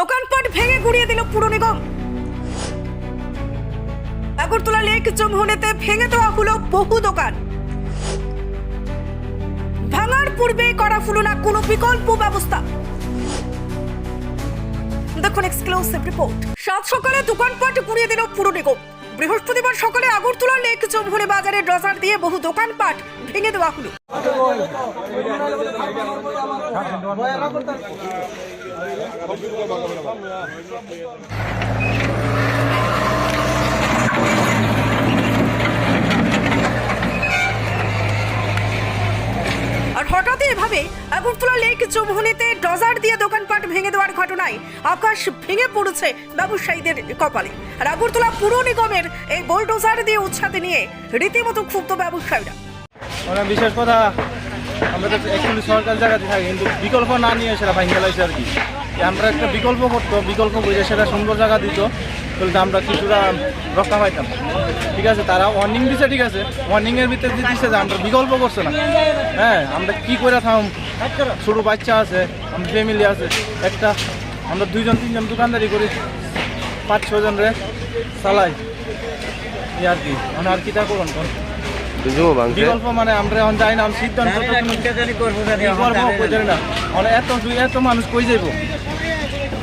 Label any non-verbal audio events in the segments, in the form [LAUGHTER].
দোকানপাট ভেঙে গুড়িয়ে দিল পুর নিগম। আগরতলা লেক জমহনেতে ভেঙে দেওয়া হলো বহু দোকান। ভাঙার পূর্বে করা হলো না কোনো বিকল্প ব্যবস্থা। দেখুন এক্সক্লুসিভ রিপোর্ট সাত সকালে দোকানপাট গুড়িয়ে দিল পুর নিগম। বৃহস্পতিবার সকালে আগরতলা লেক জমহনে বাজারে ড্রজার দিয়ে বহু দোকানপাট ভেঙে দেওয়া হলো। আর হঠাৎই এভাবে আগরতলা লেক চৌমুহনীতে ডজার দিয়ে দোকানপাট ভেঙে দেওয়ার ঘটনায় আকাশ ভেঙে পড়েছে ব্যবসায়ীদের কপালে। আর আগরতলা পুর নিগমের এই বোলডোজার দিয়ে উৎসাতে নিয়ে রীতিমতো ক্ষুব্ধ ব্যবসায়ীরা। বিশেষ কথা। আমরা তো অ্যাকচুয়ালি সরকার জায়গাতে থাকি, কিন্তু বিকল্প না নিয়ে সেটা ভাঙে গেলাইছে আর কি। আমরা একটা বিকল্প করতো, বিকল্প করে সেটা সুন্দর জায়গা দিত, তাহলে আমরা কিছুটা রক্ষা পাইতাম। ঠিক আছে, তারা ওয়ার্নিং দিছে, ঠিক আছে। ওয়ার্নিংয়ের ভিতরে দিয়ে দিচ্ছে যে আমরা বিকল্প করছে না। হ্যাঁ আমরা কি করে থাম, ছোটো বাচ্চা আছে আমাদের ফ্যামিলি আছে, একটা, আমরা দুইজন, তিনজন দোকানদারি করি, পাঁচ ছজন রে চালাই। এই আর কি মানে আর কি তা করুন দুজো বিকল্প মানে আমরা এখন যাই না সিদ্ধান্ত করব না। মানে এত এত মানুষ কই যাইব?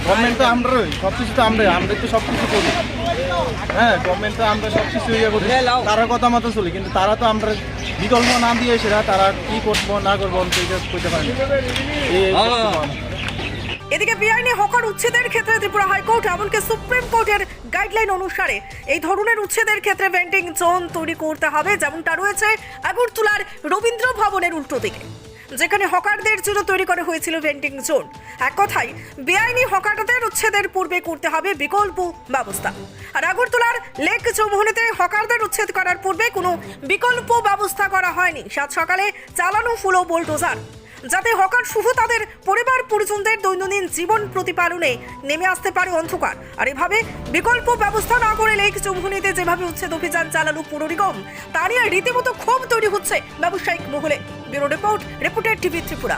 গভর্নমেন্ট তো আমরাই সব কিছু তো আমরা আমরা তো সব কিছু করি। হ্যাঁ গভর্নমেন্ট তো আমরা সব কিছু ইয়ে করি। তারা কথা মতো চলি কিন্তু তারা তো আমরা বিকল্প না দিয়ে সেটা তারা কি করব না করব এটা করতে পারি এদিকে বেআইনি হকার উচ্ছেদের ক্ষেত্রে ত্রিপুরা হাইকোর্ট এমনকি সুপ্রিম কোর্টের গাইডলাইন অনুসারে এই ধরনের উচ্ছেদের ক্ষেত্রে ভেন্টিং জোন তৈরি করতে হবে, যেমনটা রয়েছে আগরতলার রবীন্দ্র ভবনের উল্টো দিকে, যেখানে হকারদের জন্য তৈরি করা হয়েছিল ভেন্টিং জোন। এক কথায়, বেআইনি হকারদের উচ্ছেদের পূর্বে করতে হবে বিকল্প ব্যবস্থা। আর আগরতলার লেক চৌমুহনীতে হকারদের উচ্ছেদ করার পূর্বে কোনো বিকল্প ব্যবস্থা করা হয়নি। সাত সকালে চালানো ফুলো বোলডোজার। যাতে হকার শুভ তাদের পরিবার পরিজনদের দৈনন্দিন জীবন প্রতিপালনে নেমে আসতে পারে অন্ধকার। আর এভাবে বিকল্প ব্যবস্থা না করে লেক চৌমুহনীতে যেভাবে উচ্ছেদ অভিযান চালালো পুর নিগম তা নিয়ে রীতিমতো ক্ষোভ তৈরি হচ্ছে ব্যবসায়িক মহলে। Bureau report reported TV Tripura.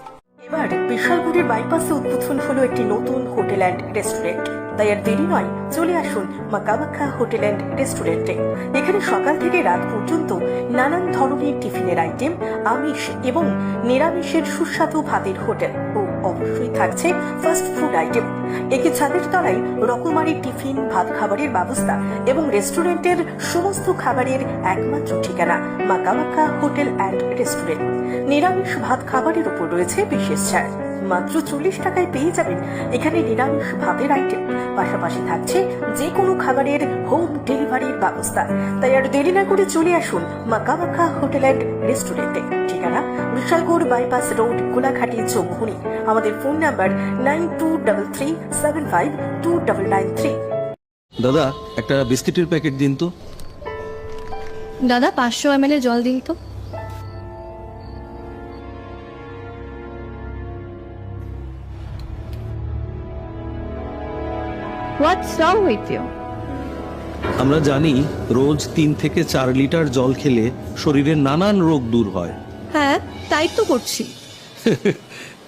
এবার বিশালগড়ের বাইপাসে উদ্বোধন হলো একটি নতুন হোটেল অ্যান্ড রেস্টুরেন্ট। তাই আর দেরি নয়, চলে আসুন মা কামাখ্যা হোটেল অ্যান্ড রেস্টুরেন্টে। এখানে সকাল থেকে রাত পর্যন্ত নানান ধরনের টিফিনের আইটেম, আমিষ এবং নিরামিষের সুস্বাদু ভাতের হোটেল ও অবশ্যই থাকছে ফাস্ট ফুড আইটেম একে ছাদের তলায় রকমারি টিফিন ভাত খাবারের ব্যবস্থা এবং রেস্টুরেন্টের সমস্ত খাবারের একমাত্র ঠিকানা মা কামাখ্যা হোটেল অ্যান্ড রেস্টুরেন্ট। নিরামিষ ভাত খাবারের উপর রয়েছে বিশেষ ছাড়। মাত্র চল্লিশ টাকায় পেয়ে যাবেন এখানে নিরামিষ ভাতের আইটেম পাশাপাশি থাকছে যে কোনো খাবারের হোম ডেলিভারির ব্যবস্থা। তাই আর দেরি না করে চলে আসুন মা কামাখ্যা হোটেল অ্যান্ড রেস্টুরেন্টে। ঠিকানা বিশালগড় বাইপাস রোড গোলাঘাটি, চৌমুহনি। আমাদের phone number nine two double three seven five two double nine three. দাদা একটা বিস্কিটের প্যাকেট দিন তো। দাদা পাঁচশো এম জল দিন তো। হোয়াটস রং উইথ ইউ আমরা জানি রোজ তিন থেকে চার লিটার জল খেলে শরীরের নানান রোগ দূর হয়। হ্যাঁ তাই তো করছি। [LAUGHS]